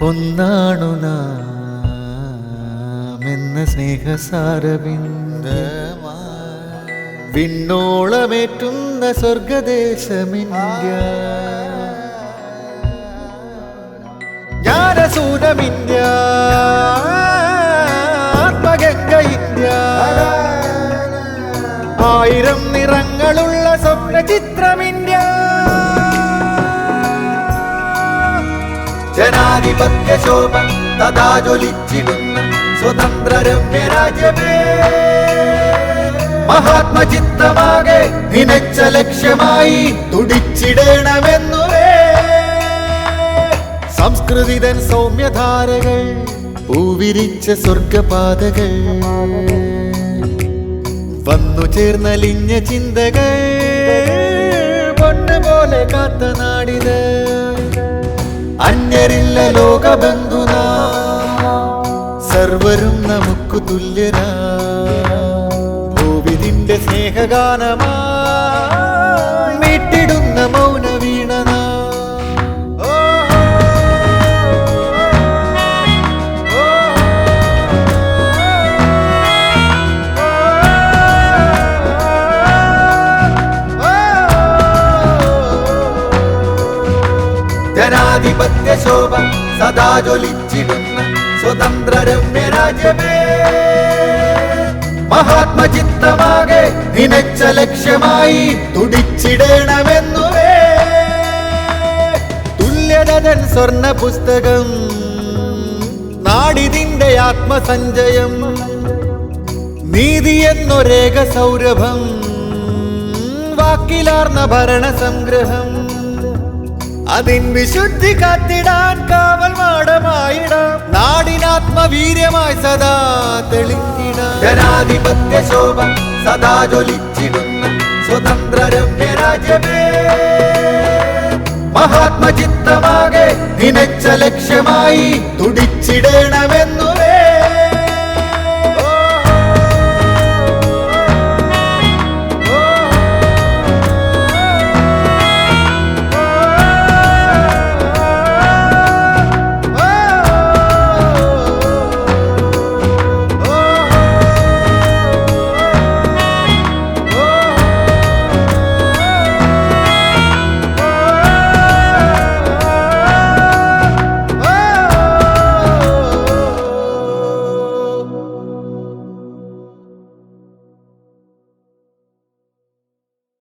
ഒന്നാണു നാം എന്ന സ്നേഹസാരവിന്ദ. വിണ്ണോളമേറ്റുന്ന സ്വർഗദേശമിന്ത്യ ആയിരം നിറങ്ങളുള്ള സ്വപ്നചിത്രമിന്ത്യ ജനാധിപത്യ ശോഭ തഥാ ജ്വലിച്ചിടുന്ന സ്വതന്ത്ര രമ്യ രാജ്യമേ. മഹാത്മചിത്തമാകെ നിനച്ച ലക്ഷ്യമായി തുടിച്ചിടണമെന്നുവേ സംസ്കൃതിതൻ സൗമ്യധാരകൾ പൂവിരിച്ച സ്വർഗപാതകൾ. വന്നു ചേർന്നലിഞ്ഞ ചിന്തകൾ പോലെ കാത്ത നാടിത്. അന്യരില്ല ലോകബന്ധുന സർവരും നമുക്ക് തുല്യരാ. ഭൂവിതിന്റെ സ്നേഹഗാനമാ. ജനാധിപത്യ ശോഭ സദാ ജ്വലിച്ചിടുന്ന സ്വതന്ത്ര രമ്യ രാജ്യമേ. മഹാത്മചിത്തമാകെ നിനച്ച ലക്ഷ്യമായി തുടിച്ചിടണമെന്നുവേ. തുല്യതൻ സ്വർണ പുസ്തകം നാടിതിന്റെ ആത്മസഞ്ചയം നീതി എന്നൊരേക സൗരഭം വാക്കിലാർന്ന ഭരണ സംഗ്രഹം അതിൻ വിശുദ്ധി കാത്തിടാൻ കാവൽ മാടമായിടാം. നാടിനാത്മവീര്യമായി സദാ തെളിഞ്ഞിടാം. ജനാധിപത്യ ശോഭ സദാ ജ്വലിച്ചിടുന്ന. സ്വതന്ത്ര രമ്യ രാജ്യമേ. മഹാത്മചിത്തമാകെ നിനച്ച ലക്ഷ്യമായി തുടിച്ചിടണം